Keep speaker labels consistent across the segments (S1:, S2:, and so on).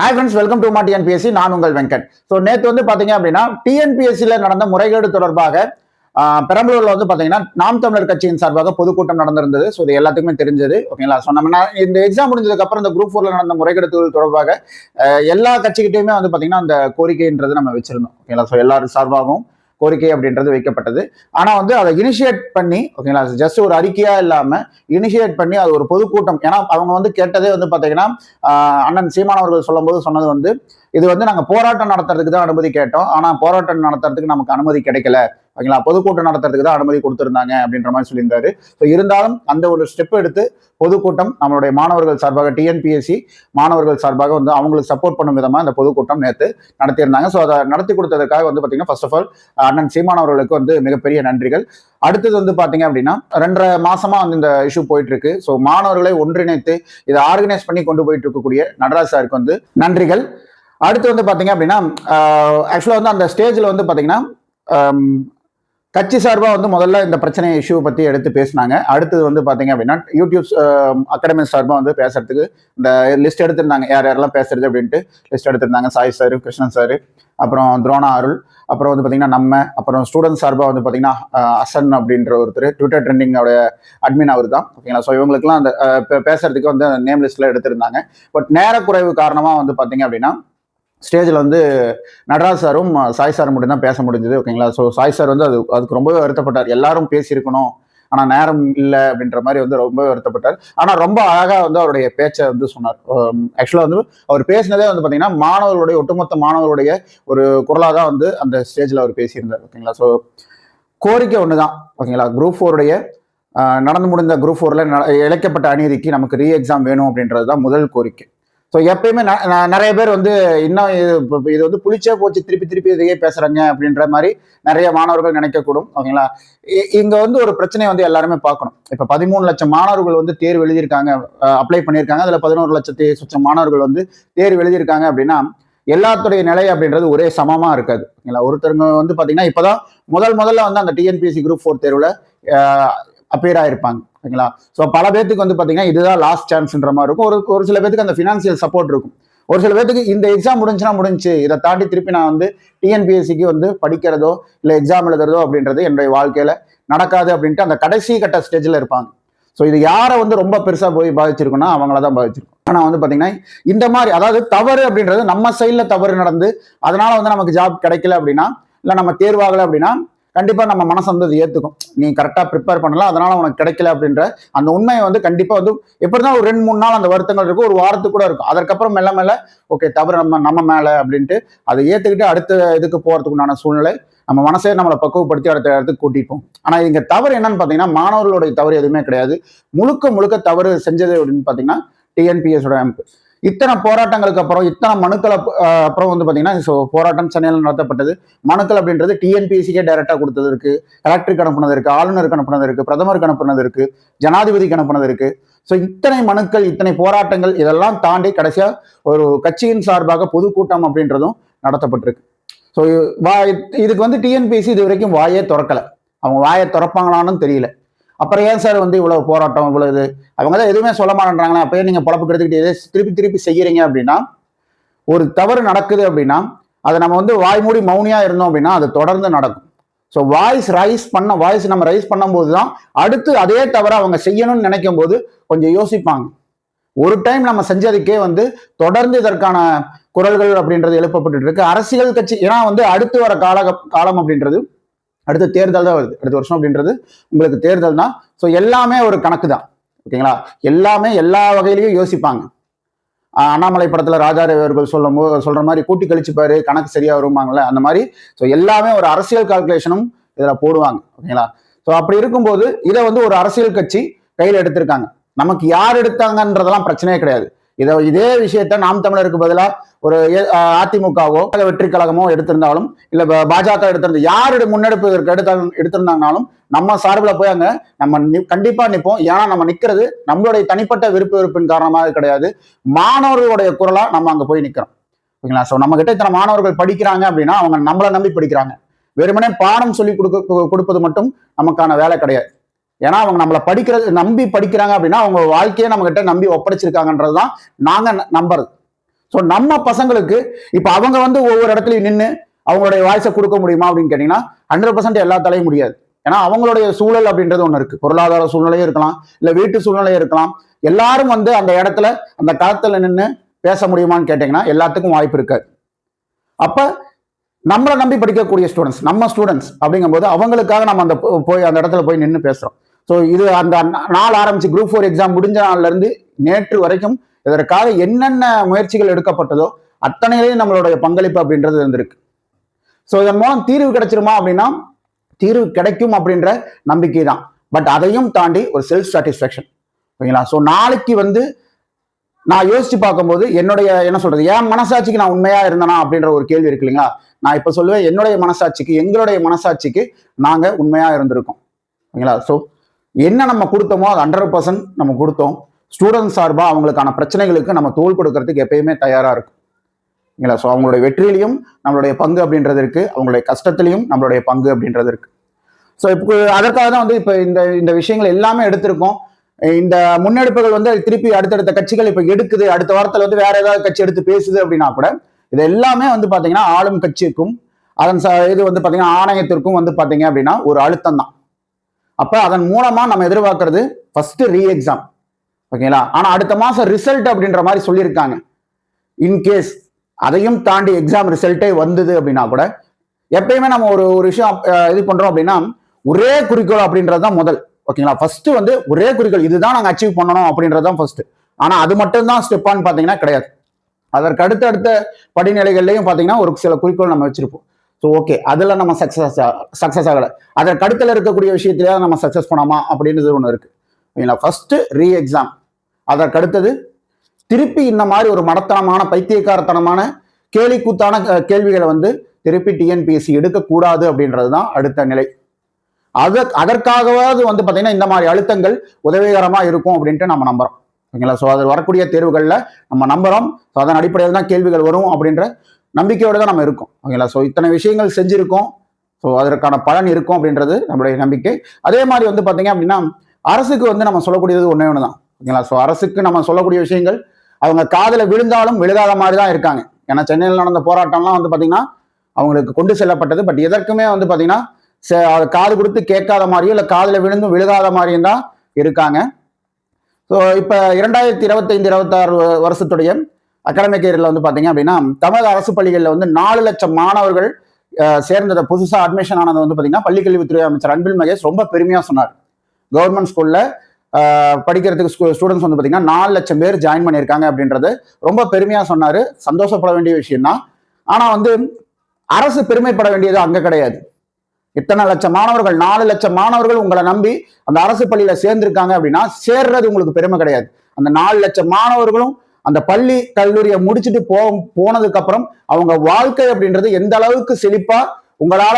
S1: Hi friends welcome to மா TNPSC நான் உங்கள் வெங்கட். ஸோ நேற்று வந்து பார்த்தீங்க அப்படின்னா டிஎன்பிஎஸ்சியில் நடந்த முறைகேடு தொடர்பாக பெரம்பலூரில் வந்து பார்த்தீங்கன்னா நாம் தமிழர் கட்சியின் சார்பாக பொதுக்கூட்டம் நடந்திருந்தது. ஸோ இது எல்லாத்துக்குமே தெரிஞ்சது. ஓகேங்களா ஸோ நம்ம நான் இந்த எக்ஸாம் முடிஞ்சதுக்கப்புறம் இந்த குரூப் ஃபோர்ல நடந்த முறைகேடுகள் தொடர்பாக எல்லா கட்சிக்கிட்டையுமே வந்து பார்த்தீங்கன்னா அந்த கோரிக்கைன்றது நம்ம வச்சிருந்தோம். ஓகேங்களா ஸோ எல்லாரும் சார்பாகவும் கோரிக்கை அப்படின்றது வைக்கப்பட்டது. ஆனா வந்து அதை இனிஷியேட் பண்ணி ஓகேங்களா ஜஸ்ட் ஒரு அறிக்கையா இல்லாம இனிஷியேட் பண்ணி அது ஒரு பொதுக்கூட்டம். ஏன்னா அவங்க வந்து கேட்டதே வந்து பாத்தீங்கன்னா அண்ணன் சீமான் அவர்கள் சொல்லும்போது சொன்னது வந்து இது வந்து நாங்க போராட்டம் நடத்துறதுக்கு தான் அனுமதி கேட்டோம். ஆனா போராட்டம் நடத்துறதுக்கு நமக்கு அனுமதி கிடைக்கல. ஓகேங்களா? பொதுக்கூட்டம் நடத்துறதுக்கு தான் அனுமதி கொடுத்துருந்தாங்க அப்படின்ற மாதிரி சொல்லியிருந்தாரு. ஸோ இருந்தாலும் அந்த ஒரு ஸ்டெப் எடுத்து பொதுக்கூட்டம் நம்மளுடைய மாணவர்கள் சார்பாக டிஎன்பிஎஸ்சி மாணவர்கள் சார்பாக வந்து அவங்களுக்கு சப்போர்ட் பண்ணும் விதமாக அந்த பொதுக்கூட்டம் நேற்று நடத்தியிருந்தாங்க. ஸோ அதை நடத்தி கொடுத்ததுக்காக வந்து பார்த்தீங்கன்னா ஃபர்ஸ்ட் ஆஃப் ஆல் அண்ணன் சீமான் அவர்களுக்கு வந்து மிகப்பெரிய நன்றிகள். அடுத்தது வந்து பார்த்தீங்க அப்படின்னா ரெண்டரை மாசமா வந்து இந்த இஷ்யூ போயிட்டு இருக்கு ஸோ மாணவர்களை ஒன்றிணைத்து இதை ஆர்கனைஸ் பண்ணி கொண்டு போயிட்டு இருக்கக்கூடிய நடராஜ் சாருக்கு வந்து நன்றிகள். அடுத்து வந்து பார்த்தீங்க அப்படின்னா ஆக்சுவலாக வந்து அந்த ஸ்டேஜில் வந்து பார்த்தீங்கன்னா கட்சி சார்பாக வந்து முதல்ல இந்த பிரச்சனை இஷ்யூ பற்றி எடுத்து பேசினாங்க. அடுத்தது வந்து பார்த்தீங்க அப்படின்னா யூடியூப் அகாடமி சார்பாக வந்து பேசுறதுக்கு இந்த லிஸ்ட் எடுத்திருந்தாங்க. யார் யாரெல்லாம் பேசுறது அப்படின்ட்டு லிஸ்ட் எடுத்திருந்தாங்க. சாய் சார் கிருஷ்ணன் சார் அப்புறம் துரோணா அருள் அப்புறம் வந்து பார்த்தீங்கன்னா நம்ம அப்புறம் ஸ்டூடெண்ட் சார்பாக வந்து பார்த்தீங்கன்னா அசன் அப்படின்ற ஒருத்தர் ட்விட்டர் ட்ரெண்டிங்கோட அட்மின் அவர் தான் ஓகேங்களா ஸோ இவங்களுக்குலாம் அந்த பேசுறதுக்கு வந்து நேம் லிஸ்ட்டில் எடுத்திருந்தாங்க. பட் நேரக்குறைவு காரணமாக வந்து பார்த்தீங்க அப்படின்னா ஸ்டேஜில் வந்து நடராஜ் சாரும் சாய் சாரும் மட்டும் தான் பேச முடிஞ்சது ஓகேங்களா ஸோ சாய் சார் வந்து அது அதுக்கு ரொம்பவே வருத்தப்பட்டார். எல்லாரும் பேசியிருக்கணும் ஆனால் நேரம் இல்லை அப்படின்ற மாதிரி வந்து ரொம்ப வருத்தப்பட்டார். ஆனால் ரொம்ப அழகாக வந்து அவருடைய பேச்சை வந்து சொன்னார். ஆக்சுவலாக வந்து அவர் பேசினதே வந்து பார்த்தீங்கன்னா மாணவர்களுடைய ஒட்டுமொத்த மாணவர்களுடைய ஒரு குரலாக தான் வந்து அந்த ஸ்டேஜில் அவர் பேசியிருந்தார் ஓகேங்களா ஸோ கோரிக்கை ஒன்று தான் ஓகேங்களா குரூப் ஃபோருடைய நடந்து முடிந்த குரூப் ஃபோரில் இழைக்கப்பட்ட அநீதிக்கு நமக்கு ரீ எக்ஸாம் வேணும் அப்படின்றது தான் முதல் கோரிக்கை. ஸோ எப்பயுமே நிறைய பேர் வந்து இன்னும் இது இது வந்து புளிச்சே போச்சு திருப்பி திருப்பி இதையே பேசுறாங்க அப்படின்ற மாதிரி நிறைய மாணவர்கள் நினைக்கக்கூடும் ஓகேங்களா? இ- இங்க வந்து ஒரு பிரச்சனையை வந்து எல்லாருமே பார்க்கணும். இப்ப பதிமூணு லட்சம் மாணவர்கள் வந்து தேர்வு எழுதியிருக்காங்க அப்ளை பண்ணியிருக்காங்க. அதுல பதினோரு லட்சத்தி சுற்ற மாணவர்கள் வந்து தேர்வு எழுதியிருக்காங்க அப்படின்னா எல்லாத்துடைய நிலை அப்படின்றது ஒரே சமமா இருக்காது ஓகேங்களா? ஒருத்தருங்க வந்து பாத்தீங்கன்னா இப்பதான் முதல் முதல்ல வந்து அந்த டிஎன்பிஎஸ்சி குரூப் ஃபோர் தேர்வுல அப்பியர் ஆயிருப்பாங்க ஓகேங்களா ஸோ பல பேத்துக்கு வந்து பார்த்தீங்கன்னா இதுதான் லாஸ்ட் சான்ஸ்ன்ற மாதிரி இருக்கும். ஒரு ஒரு சில பேத்துக்கு அந்த ஃபினான்சியல் சப்போர்ட் இருக்கும். ஒரு சில பேத்துக்கு இந்த எக்ஸாம் முடிஞ்சுன்னா முடிஞ்சு இதை தாண்டி திருப்பி நான் வந்து டிஎன்பிஎஸ்சிக்கு வந்து படிக்கிறதோ இல்லை எக்ஸாம் எழுதுறதோ அப்படின்றது என்னுடைய வாழ்க்கையில நடக்காது அப்படின்ட்டு அந்த கடைசி கட்ட ஸ்டேஜில் இருப்பாங்க. ஸோ இது யாரை வந்து ரொம்ப பெருசாக போய் பாதிச்சிருக்குன்னா அவங்கள தான் பாதிச்சிருக்கும். ஆனால் வந்து பார்த்தீங்கன்னா இந்த மாதிரி அதாவது தவறு அப்படின்றது நம்ம சைடில் தவறு நடந்து அதனால வந்து நமக்கு ஜாப் கிடைக்கல அப்படின்னா இல்லை நம்ம தேர்வாகலை அப்படின்னா கண்டிப்பா நம்ம மனசு வந்து அது ஏத்துக்கும். நீ கரெக்டா ப்ரிப்பேர் பண்ணலாம் அதனால உனக்கு கிடைக்கல அப்படின்ற அந்த உண்மையை வந்து கண்டிப்பா வந்து எப்படிதான் ஒரு ரெண்டு மூணு நாள் அந்த வருத்தங்கள் இருக்கும் ஒரு வாரத்துக்கு கூட இருக்கும். அதற்கப்புறம் மெல்ல மெல்ல ஓகே தவறு நம்ம நம்ம மேல அப்படின்ட்டு அதை ஏத்துக்கிட்டு அடுத்த இதுக்கு போறதுக்கு உண்டான சூழ்நிலை நம்ம மனசே நம்மளை பக்குவப்படுத்தி அடுத்த இடத்துக்கு கூட்டிப்போம் ஆனால் ஆனா இங்க தவறு என்னன்னு பாத்தீங்கன்னா மாணவர்களுடைய தவறு எதுவுமே கிடையாது. முழுக்க முழுக்க தவறு செஞ்சது அப்படின்னு பாத்தீங்கன்னா டிஎன்பிஎஸ் அமைப்பு. இத்தனை போராட்டங்களுக்கு அப்புறம் இத்தனை மனுக்கள் அப்புறம் வந்து பார்த்தீங்கன்னா ஸோ போராட்டம் சென்னையில் நடத்தப்பட்டது. மனுக்கள் அப்படின்றது டிஎன்பிஎஸ்சிக்கே டைரக்டா கொடுத்தது இருக்கு கலெக்டருக்கு அனுப்புனது இருக்கு ஆளுநருக்கு அனுப்புனது இருக்கு பிரதமருக்கு அனுப்புனது இருக்கு ஜனாதிபதிக்கு அனுப்புனது இருக்கு ஸோ இத்தனை மனுக்கள் இத்தனை போராட்டங்கள் இதெல்லாம் தாண்டி கடைசியா ஒரு கட்சியின் சார்பாக பொதுக்கூட்டம் அப்படின்றதும் நடத்தப்பட்டிருக்கு. ஸோ வா இதுக்கு வந்து டிஎன்பிஎஸ்சி இது வரைக்கும் வாயே திறக்கல. அவங்க வாயை திறப்பாங்களான்னு தெரியல. அப்புறம் ஏன் சார் வந்து இவ்வளவு போராட்டம் இவ்வளவு இது? அவங்க தான் எதுவுமே சொல்ல மாட்டேன்றாங்களே? அப்பயே நீங்க பொழப்பு கெடுத்துக்கிட்டே திருப்பி திருப்பி செய்யறீங்க அப்படின்னா ஒரு தவறு நடக்குது அப்படின்னா அதை நம்ம வந்து வாய் மூடி மௌனியா இருந்தோம் அப்படின்னா அது தொடர்ந்து நடக்கும். ஸோ வாய்ஸ் ரைஸ் பண்ண வாய்ஸ் நம்ம ரைஸ் பண்ணும்போது தான் அடுத்து அதே தவிர அவங்க செய்யணும்னு நினைக்கும் போது கொஞ்சம் யோசிப்பாங்க. ஒரு டைம் நம்ம செஞ்சதுக்கே வந்து தொடர்ந்து இதற்கான குரல்கள் அப்படின்றது எழுப்பப்பட்டு இருக்கு. அரசியல் கட்சி ஏன்னா வந்து அடுத்து வர கால காலம் அப்படின்றது அடுத்த தேர்தல் தான் வருது. அடுத்த வருஷம் அப்படின்றது உங்களுக்கு தேர்தல் தான் ஸோ எல்லாமே ஒரு கணக்கு தான் ஓகேங்களா? எல்லாமே எல்லா வகையிலையும் யோசிப்பாங்க. அண்ணாமலை படத்துல ராஜாரவி அவர்கள் சொல்லும் சொல்கிற சொல்ற மாதிரி கூட்டி கழிச்சுப்பாரு கணக்கு சரியா வருவாங்கல்ல அந்த மாதிரி. ஸோ எல்லாமே ஒரு அரசியல் கால்குலேஷனும் இதில் போடுவாங்க. ஓகேங்களா? ஸோ அப்படி இருக்கும்போது இதை வந்து ஒரு அரசியல் கட்சி கையில் எடுத்திருக்காங்க. நமக்கு யார் எடுத்தாங்கன்றதெல்லாம் பிரச்சனையே கிடையாது. இதை இதே விஷயத்த நாம் தமிழருக்கு பதிலாக ஒரு அதிமுகவோ இல்ல வெற்றி கழகமோ எடுத்திருந்தாலும் இல்ல பாஜக எடுத்திருந்த யாருடைய முன்னெடுப்பு இதற்கு எடுத்த எடுத்திருந்தாங்கனாலும் நம்ம சார்பில் போய் அங்க நம்ம கண்டிப்பாக கண்டிப்பா நிற்போம் ஏன்னா நம்ம நிக்கிறது நம்மளுடைய தனிப்பட்ட விருப்ப வெறுப்பின் காரணமாக கிடையாது. மாணவர்களுடைய குரலா நம்ம அங்க போய் நிக்கிறோம். ஓகேங்களா? ஸோ நம்ம கிட்ட இத்தனை மாணவர்கள் படிக்கிறாங்க அப்படின்னா அவங்க நம்மளை நம்பி படிக்கிறாங்க. வெறுமனே பாடம் சொல்லி கொடுக்க கொடுப்பது மட்டும் நமக்கான வேலை கிடையாது. ஏன்னா அவங்க நம்மளை படிக்கிறது நம்பி படிக்கிறாங்க அப்படின்னா அவங்க வாழ்க்கையை நம்மகிட்ட நம்பி ஒப்படைச்சிருக்காங்கன்றது தான் நாங்கள் ந- நம்புறது. ஸோ நம்ம பசங்களுக்கு இப்போ அவங்க வந்து ஒவ்வொரு இடத்துலையும் நின்று அவங்களுடைய வாய்ஸை கொடுக்க முடியுமா அப்படின்னு கேட்டிங்கன்னா ஹண்ட்ரட் பர்சன்ட் எல்லாத்தாலையும் முடியாது. ஏன்னா அவங்களுடைய சூழல் அப்படின்றது ஒன்று இருக்குது பொருளாதார சூழ்நிலையும் இருக்கலாம் இல்லை வீட்டு சூழ்நிலையும் இருக்கலாம். எல்லாரும் வந்து அந்த இடத்துல அந்த களத்தில் நின்று பேச முடியுமான்னு கேட்டிங்கன்னா எல்லாத்துக்கும் வாய்ப்பு இருக்காது. அப்போ நம்மளை நம்பி படிக்கக்கூடிய ஸ்டூடெண்ட்ஸ் நம்ம ஸ்டூடெண்ட்ஸ் அப்படிங்கும்போது அவங்களுக்காக நம்ம அந்த போ- போய் அந்த இடத்துல போய் நின்று பேசுகிறோம் ஸோ இது அந்த நாள் ஆரம்பிச்சு குரூப் ஃபோர் எக்ஸாம் முடிஞ்ச நாள்லேருந்து நேற்று வரைக்கும் இதற்காக என்னென்ன முயற்சிகள் எடுக்கப்பட்டதோ அத்தனையிலேயும் நம்மளுடைய பங்களிப்பு அப்படின்றது இருந்திருக்கு. ஸோ இதன் மூலம் தீர்வு கிடைச்சிருமா அப்படின்னா தீர்வு கிடைக்கும் அப்படின்ற நம்பிக்கை தான். பட் அதையும் தாண்டி ஒரு செல்ஃப் சாட்டிஸ்ஃபேக்ஷன் ஓகேங்களா? ஸோ நாளைக்கு வந்து நான் யோசிச்சு பார்க்கும்போது என்னுடைய என்ன சொல்றது என் மனசாட்சிக்கு நான் உண்மையா இருந்தனா அப்படின்ற ஒரு கேள்வி இருக்கு இல்லைங்களா? நான் இப்போ சொல்லுவேன் என்னுடைய மனசாட்சிக்கு எங்களுடைய மனசாட்சிக்கு நாங்கள் உண்மையா இருந்திருக்கோம். ஓகேங்களா? ஸோ என்ன நம்ம கொடுத்தோமோ அது ஹண்ட்ரட் பர்சன்ட் நம்ம கொடுத்தோம். ஸ்டூடெண்ட் சார்பாக அவங்களுக்கான பிரச்சனைகளுக்கு நம்ம தோல் கொடுக்கறதுக்கு எப்பயுமே தயாராக இருக்கும். இல்லைங்களா? ஸோ அவங்களுடைய வெற்றியிலையும் நம்மளுடைய பங்கு அப்படின்றது இருக்குது அவங்களுடைய கஷ்டத்திலையும் நம்மளுடைய பங்கு அப்படின்றது இருக்குது ஸோ இப்போ அதற்காக தான் வந்து இப்போ இந்த இந்த விஷயங்கள் எல்லாமே எடுத்திருக்கோம். இந்த முன்னெடுப்புகள் வந்து திருப்பி அடுத்தடுத்த கட்சிகள் இப்போ எடுக்குது. அடுத்த வாரத்தில் வந்து வேற ஏதாவது கட்சி எடுத்து பேசுது அப்படின்னா கூட இது எல்லாமே வந்து பார்த்தீங்கன்னா ஆளும் கட்சிக்கும் அதன் ச- இது வந்து பார்த்தீங்கன்னா ஆணையத்திற்கும் வந்து பார்த்தீங்க அப்படின்னா ஒரு அழுத்தம் தான். அப்போ அதன் மூலமாக நம்ம எதிர்பார்க்கறது ஃபஸ்ட்டு ரீ எக்ஸாம் ஓகேங்களா ஆனால் அடுத்த மாதம் ரிசல்ட் அப்படின்ற மாதிரி சொல்லியிருக்காங்க. இன்கேஸ் அதையும் தாண்டி எக்ஸாம் ரிசல்ட்டே வந்தது அப்படின்னா கூட எப்பயுமே நம்ம ஒரு ஒரு விஷயம் இது பண்ணுறோம் அப்படின்னா ஒரே குறிக்கோள் அப்படின்றது தான் முதல். ஓகேங்களா ஃபர்ஸ்ட் வந்து ஒரே குறிக்கோள் இதுதான் நாங்கள் அச்சீவ் பண்ணணும் அப்படின்றது தான் ஃபர்ஸ்ட் ஆனால் அது மட்டும்தான் ஸ்டெப்பான்னு பார்த்தீங்கன்னா கிடையாது. அதற்கு அடுத்த படிநிலைகள்லையும் பார்த்தீங்கன்னா ஒரு சில குறிக்கோள் நம்ம வச்சிருப்போம். ஸோ ஓகே அதுல நம்ம சக்ஸஸ் சக்ஸஸ் ஆகலை. அதற்கு அடுத்துல இருக்கக்கூடிய விஷயத்திலே நம்ம சக்ஸஸ் பண்ணாமா? அப்படின்றது ஒன்று இருக்கு. ஓகேங்களா ஃபர்ஸ்ட் ரீ எக்ஸாம் அதற்கு அடுத்தது திருப்பி இந்த மாதிரி ஒரு மடத்தனமான பைத்தியக்காரத்தனமான கேலி கூத்தான கேள்விகளை வந்து திருப்பி டிஎன்பிஎஸ்சி எடுக்கக்கூடாது அப்படின்றது தான் அடுத்த நிலை. அத அதற்காகவாவது வந்து பார்த்தீங்கன்னா இந்த மாதிரி அழுத்தங்கள் உதவிகரமாக இருக்கும் அப்படின்ட்டு நம்ம நம்புறோம். ஓகேங்களா ஸோ அதில் வரக்கூடிய தேர்வுகளில் நம்ம நம்புறோம். ஸோ அதன் அடிப்படையில் தான் கேள்விகள் வரும் அப்படின்ற நம்பிக்கையோடு தான் நம்ம இருக்கோம். ஓகேங்களா? ஸோ இத்தனை விஷயங்கள் செஞ்சுருக்கோம். ஸோ அதற்கான பலன் இருக்கும் அப்படின்றது நம்மளுடைய நம்பிக்கை. அதே மாதிரி வந்து பார்த்தீங்க அப்படின்னா அரசுக்கு வந்து நம்ம சொல்லக்கூடியது ஒன்றே ஒன்று தான் ஓகேங்களா? ஸோ அரசுக்கு நம்ம சொல்லக்கூடிய விஷயங்கள் அவங்க காதில் விழுந்தாலும் விழுகாத மாதிரி தான் இருக்காங்க. ஏன்னா சென்னையில் நடந்த போராட்டம்லாம் வந்து பார்த்தீங்கன்னா அவங்களுக்கு கொண்டு செல்லப்பட்டது. பட் எதற்குமே வந்து பார்த்தீங்கன்னா அது காது கொடுத்து கேட்காத மாதிரியும் இல்லை காதில் விழுந்தும் விழுகாத மாதிரியும் தான் இருக்காங்க. ஸோ இப்போ இரண்டாயிரத்தி இருபத்தைந்து இருபத்தாறு வருஷத்துடைய அகாடமிக் இயரில் வந்து பார்த்தீங்க அப்படின்னா தமிழக அரசு பள்ளிகளில் வந்து நாலு லட்சம் மாணவர்கள் சேர்ந்ததை புதுசாக அட்மிஷன் ஆனது வந்து பார்த்தீங்கன்னா பள்ளிக்கல்வித்துறை அமைச்சர் அன்பில் மகேஷ் ரொம்ப பெருமையாக சொன்னார். கவர்மெண்ட் ஸ்கூலில் படிக்கிறதுக்கு ஸ்டூடெண்ட்ஸ் வந்து பார்த்தீங்கன்னா நாலு லட்சம் பேர் ஜாயின் பண்ணியிருக்காங்க அப்படின்றது ரொம்ப பெருமையாக சொன்னார். சந்தோஷப்பட வேண்டிய விஷயம் தான் ஆனால் வந்து அரசு பெருமைப்பட வேண்டியது அங்கே கிடையாது. இத்தனை லட்சம் மாணவர்கள் நாலு லட்சம் மாணவர்கள் உங்களை நம்பி அந்த அரசு பள்ளியில சேர்ந்திருக்காங்க அப்படின்னா சேர்றது உங்களுக்கு பெருமை கிடையாது. அந்த நாலு லட்சம் மாணவர்களும் அந்த பள்ளி கல்லூரியை முடிச்சுட்டு போ போனதுக்கு அப்புறம் அவங்க வாழ்க்கை அப்படின்றது எந்த அளவுக்கு செழிப்பா உங்களால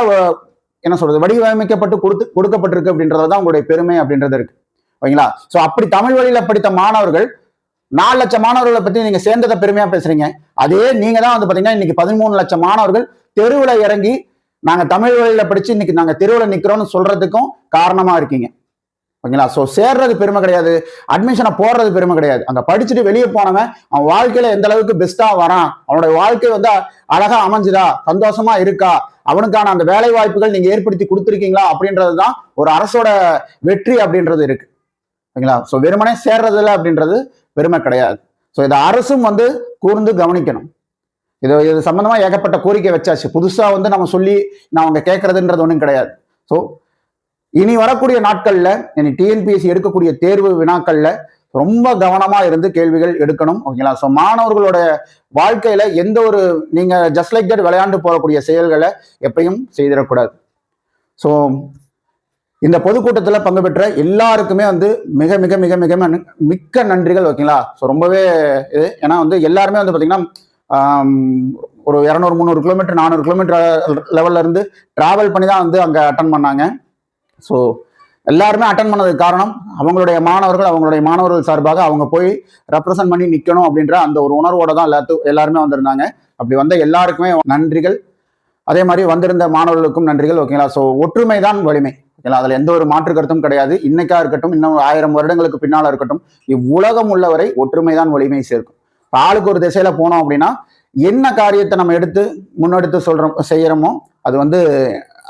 S1: என்ன சொல்றது வடிவமைக்கப்பட்டு கொடுத்து கொடுக்கப்பட்டிருக்கு அப்படின்றது தான் உங்களுடைய பெருமை அப்படின்றது இருக்கு. ஓகேங்களா? ஸோ அப்படி தமிழ் வழியில படித்த மாணவர்கள் நாலு லட்சம் மாணவர்களை பத்தி நீங்க சேர்ந்ததை பெருமையா பேசுறீங்க. அதே நீங்க தான் வந்து பாத்தீங்கன்னா இன்னைக்கு பதிமூணு லட்சம் மாணவர்கள் தெருவில் இறங்கி நாங்க தமிழ் வழியில படிச்சு இன்னைக்கு நாங்க தெருவில் நிக்கிறோம்னு சொல்றதுக்கும் காரணமா இருக்கீங்க. ஓகேங்களா? ஸோ சேர்றது பெருமை கிடையாது. அட்மிஷனை போடுறது பெருமை கிடையாது. அங்கே படிச்சுட்டு வெளியே போனவன் அவன் வாழ்க்கையில எந்த அளவுக்கு பெஸ்டா வரான் அவனோட வாழ்க்கை வந்து அழகா அமைஞ்சுதா சந்தோஷமா இருக்கா அவனுக்கான அந்த வேலை வாய்ப்புகள் நீங்க ஏற்படுத்தி கொடுத்துருக்கீங்களா அப்படின்றது தான் ஒரு அரசோட வெற்றி அப்படின்றது இருக்கு. ஓகேங்களா? ஸோ வெறுமனே சேர்றதில்ல அப்படின்றது பெருமை கிடையாது. ஸோ இதை அரசும் வந்து கூர்ந்து கவனிக்கணும். இது இது சம்பந்தமா ஏகப்பட்ட கோரிக்கை வச்சாச்சு. புதுசா வந்து நம்ம சொல்லி நான் அவங்க கேட்கறதுன்றது ஒன்றும் கிடையாது. ஸோ இனி வரக்கூடிய நாட்கள்ல இனி டிஎன்பிஎஸ்சி எடுக்கக்கூடிய தேர்வு வினாக்கள்ல ரொம்ப கவனமா இருந்து கேள்விகள் எடுக்கணும் ஓகேங்களா ஸோ மாணவர்களோட வாழ்க்கையில எந்த ஒரு நீங்க ஜஸ்ட் லைக் தட் விளையாண்டு போகக்கூடிய செயல்களை எப்பயும் செய்திடக்கூடாது. ஸோ இந்த பொதுக்கூட்டத்தில் பங்கு பெற்ற எல்லாருக்குமே வந்து மிக மிக மிக மிக மிக்க நன்றிகள் ஓகேங்களா ஸோ ரொம்பவே இது ஏன்னா வந்து எல்லாருமே வந்து பார்த்தீங்கன்னா ஒரு இரநூறு முந்நூறு கிலோமீட்டர் நானூறு கிலோமீட்டர் லெவல்ல இருந்து டிராவல் பண்ணி தான் வந்து அங்கே அட்டன் பண்ணாங்க. ஸோ எல்லாருமே அட்டன் பண்ணதுக்கு காரணம் அவங்களுடைய மாணவர்கள் அவங்களுடைய மாணவர்கள் சார்பாக அவங்க போய் ரெப்ரசன்ட் பண்ணி நிற்கணும் அப்படின்ற அந்த ஒரு உணர்வோட தான் எல்லாத்து எல்லாருமே வந்திருந்தாங்க. அப்படி வந்த எல்லாருக்குமே நன்றிகள். அதே மாதிரி வந்திருந்த மாணவர்களுக்கும் நன்றிகள் ஓகேங்களா ஸோ ஒற்றுமை தான் வலிமை ஓகேங்களா அதில் எந்த ஒரு மாற்று கருத்தும் கிடையாது. இன்னைக்கா இருக்கட்டும் இன்னும் ஆயிரம் வருடங்களுக்கு பின்னால் இருக்கட்டும் இவ்வுலகம் உள்ளவரை ஒற்றுமை தான் வலிமை சேர்க்கும். ஆளுக்கு ஒரு திசையில போனோம் அப்படின்னா என்ன காரியத்தை நம்ம எடுத்து முன்னெடுத்து சொல்றோம் செய்யறோமோ அது வந்து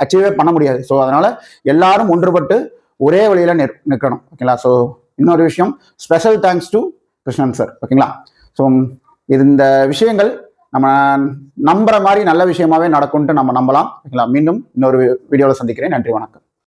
S1: அச்சீவே பண்ண முடியாது. ஸோ அதனால எல்லாரும் ஒன்றுபட்டு ஒரே வழியில் நிற்கணும் ஓகேங்களா ஸோ இன்னொரு விஷயம் special thanks to Krishnan sir ஓகேங்களா ஸோ இது இந்த விஷயங்கள் நம்ம நம்புற மாதிரி நல்ல விஷயமாவே நடக்கும்ட்டு நம்ம நம்பலாம். ஓகேங்களா மீண்டும் இன்னொரு வீடியோவில் சந்திக்கிறேன். நன்றி வணக்கம்.